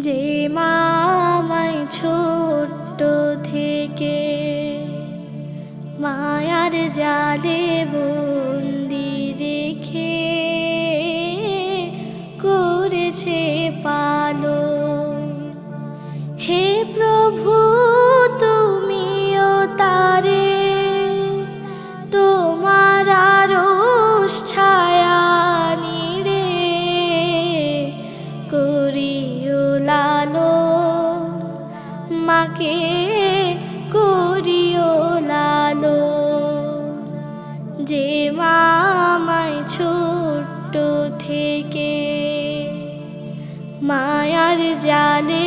যে মামাই ছোট্ট থেকে মায়ার জালে বন্দি রেখে করেছে পালো করিও লালো মাকে করিও লালো যে মামায় ছোট্ট থেকে মায়ার জালে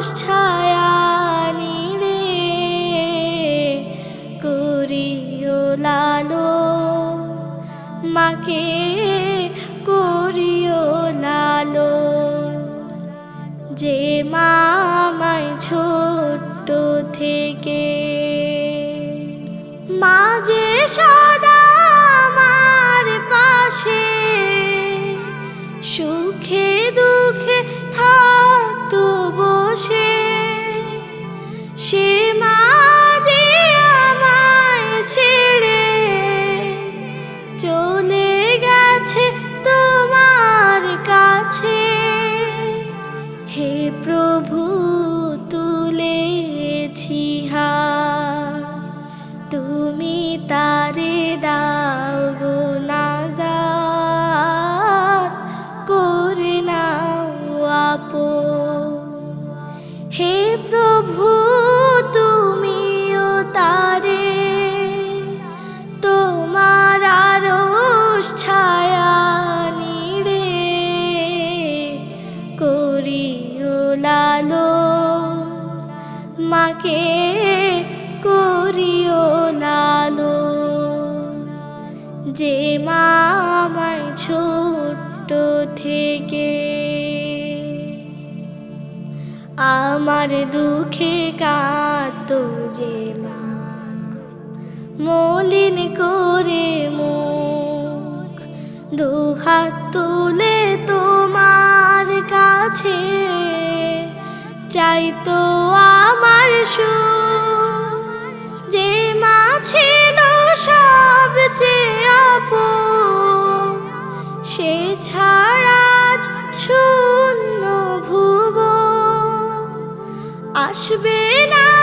আরশ ছায়া নিড়ে লালো মাকে করিও লালো যে মামায় ছোট্ট থেকে মাঝে সদা করিও লালো মাকে করিও লালো যে মামায় ছোট্ট থেকে, আমার দুঃখে কাঁদত যে মা। মলিন করে মুখ, দুহাত তুলে তোমার কাছে চাইতো আমার সু যে মা ছিল সবচেয়ে আপু সে ছাড়া শূন্য ভুব আসবে না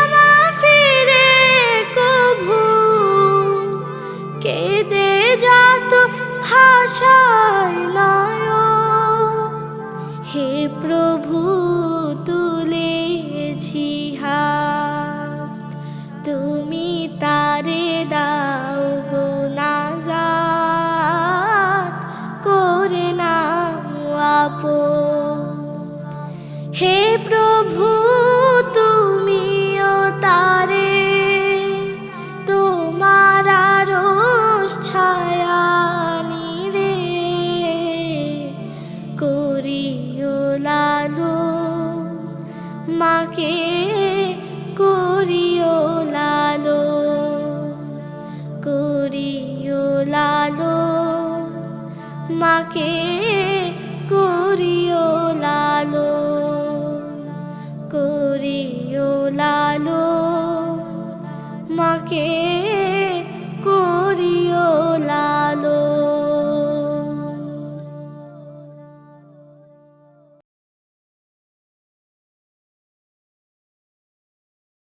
প্রভু, তুমিও তারে। তোমার আরশ ছায়া নিরে করিও লালো মাকে করিও লালো করিও লালো মাকে করিও লালো করিও লালো মাকে